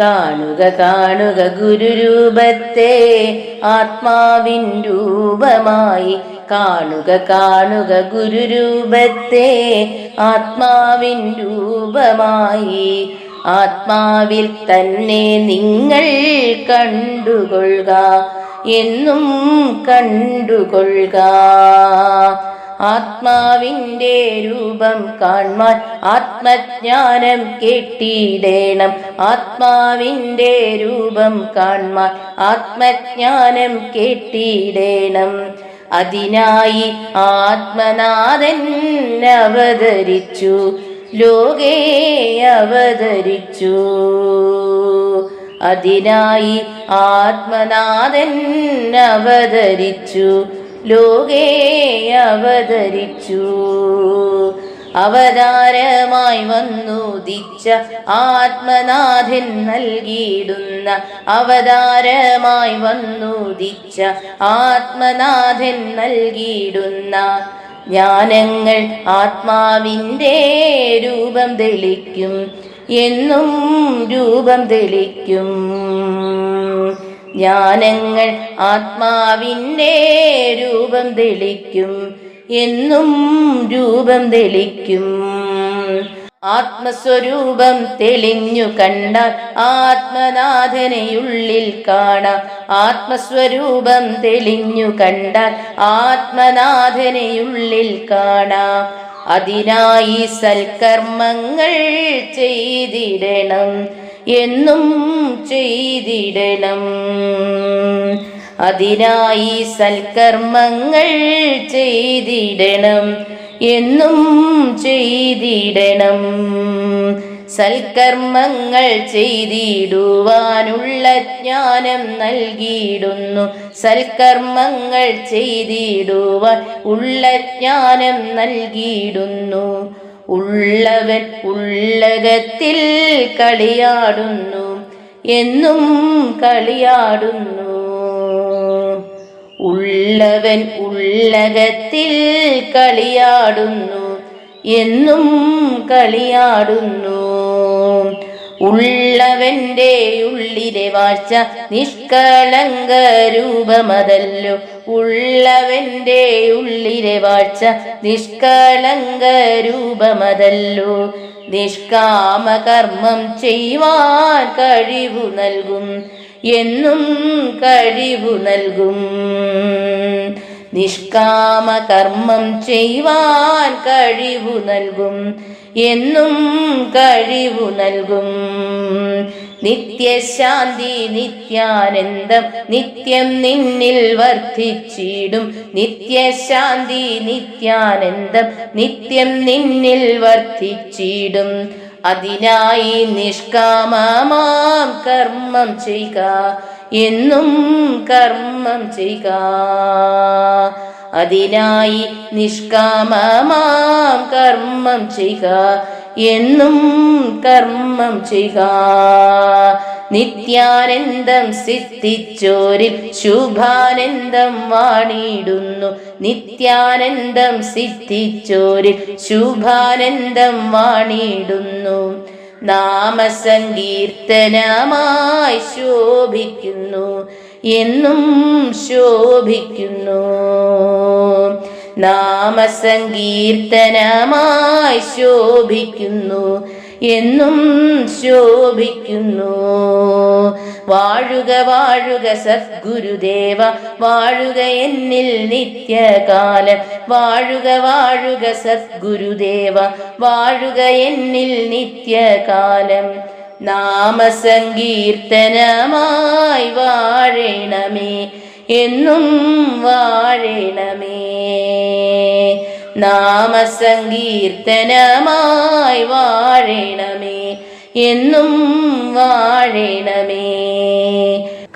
കാണുക കാണുക ഗുരുരൂപത്തെ ആത്മാവിൻ രൂപമായി കാണുക കാണുക ഗുരുരൂപത്തെ ആത്മാവിൻ രൂപമായി. ആത്മാവിൽ തന്നെ നിങ്ങൾ കണ്ടുകൊള്ളുക എന്നും കണ്ടുകൊള്ളുക. ആത്മാവിന്റെ രൂപം കാൺമാൻ ആത്മജ്ഞാനം കേട്ടിടേണം. ആത്മാവിന്റെ രൂപം കാൺമാൻ ആത്മജ്ഞാനം കേട്ടിടേണം. അതിനായി ആത്മനാഥൻ അവതരിച്ചു. ലോകേ അവതരിച്ചു. അതിനായി ആത്മനാഥൻ അവതരിച്ചു. ലോകേ അവതരിച്ചു. അവതാരമായി വന്നുദിച്ച ആത്മനാഥൻ നൽകിയിടുന്ന അവതാരമായി വന്നുദിച്ച ആത്മനാഥൻ നൽകിയിടുന്ന ജ്ഞാനങ്ങൾ ആത്മാവിന്റെ രൂപം തെളിക്കും എന്നും രൂപം തെളിക്കും. ജ്ഞാനങ്ങൾ ആത്മാവിന്റെ രൂപം തെളിക്കും എന്നും രൂപം തെളിക്കും. ആത്മസ്വരൂപം തെളിഞ്ഞു കണ്ടാൽ ആത്മനാഥനെയുള്ളിൽ കാണാം. ആത്മസ്വരൂപം തെളിഞ്ഞു കണ്ടാൽ ആത്മനാഥനെയുള്ളിൽ കാണാം. അതിനായി സൽക്കർമ്മങ്ങൾ ചെയ്തിടണം. എന്നും ചെയ്തിടണം. അതിനായി സൽക്കർമ്മങ്ങൾ ചെയ്തിടണം. എന്നും ചെയ്തിടണം. സൽക്കർമ്മങ്ങൾ ചെയ്തിടുവാനുള്ള ജ്ഞാനം നൽകിയിടുന്നു. സൽക്കർമ്മങ്ങൾ ചെയ്തിടുവാൻ ഉള്ള ജ്ഞാനം നൽകിയിടുന്നു. ഉള്ളവൻ ഉള്ളകത്തിൽ കളിയാടുന്നു എന്നും കളിയാടുന്നു. ഉള്ളവൻ ഉള്ളകത്തിൽ കളിയാടുന്നു എന്നും കളിയാടുന്നു. ഉള്ളവന്റെ ഉള്ളിലെ വാഴ്ച നിഷ്കളങ്ക രൂപമതല്ലോ ഉള്ളവന്റെ ഉള്ളിലെ വാഴ്ച നിഷ്കളങ്ക രൂപമതല്ലോ. നിഷ്കാമ കർമ്മം ചെയ്യുവാൻ കഴിവു നൽകും. എന്നും കഴിവു നൽകും. നിഷ്കാമ കർമ്മം ചെയ്യുവാൻ കഴിവു നൽകും. എന്നും കഴിവു നൽകും. നിത്യശാന്തി നിത്യാനന്ദം നിത്യം നിന്നിൽ വർദ്ധിച്ചിടും. നിത്യശാന്തി നിത്യാനന്ദം നിത്യം നിന്നിൽ വർദ്ധിച്ചിടും. അതിനായി നിഷ്കാമമാം കർമ്മം ചെയ്യുക. എന്നും കർമ്മം ചെയ്യുക. അതിനായി നിഷ്കാമമാം കർമ്മം ചെയ്യുക. എന്നും കർമ്മം ചെയ്യുക. നിത്യാനന്ദം സിദ്ധിച്ചോരിൽ ശുഭാനന്ദം വാണിടുന്നു. നിത്യാനന്ദം സിദ്ധിച്ചോരിൽ ശുഭാനന്ദം വാണിടുന്നു. നാമസങ്കീർത്തനമായി ശോഭിക്കുന്നു. എന്നും ശോഭിക്കുന്നു. നാമസങ്കീർത്തനമായി ശോഭിക്കുന്നു എന്നും ശോഭിക്കുന്നു. വാഴുക വാഴുക സദ്ഗുരുദേവ വാഴുക എന്നിൽ നിത്യകാലം. വാഴുക വാഴുക സദ്ഗുരുദേവ വാഴുക എന്നിൽ നിത്യകാലം. നാമസങ്കീർത്തനമായി വാഴണമേ എന്നും വാഴണമേ. നാമസങ്കീർത്തനമായി വാഴണമേ എന്നും വാഴണമേ.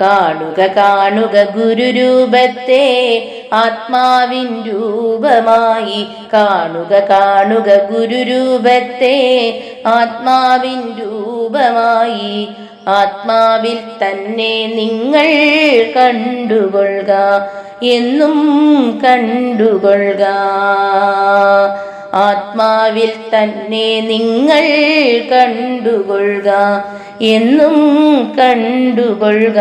കാണുക കാണുക ഗുരുരൂപത്തെ ആത്മാവിൻ രൂപമായി. കാണുക കാണുക ഗുരുരൂപത്തെ ആത്മാവിൻ രൂപമായി. ആത്മാവിൽ തന്നെ നിങ്ങൾ കണ്ടുകൊള്ളുക. എന്നും കണ്ടുകൊള്ളുക. ആത്മാവിൽ തന്നെ നിങ്ങൾ കണ്ടുകൊള്ളുക. എന്നും കണ്ടുകൊള്ളുക.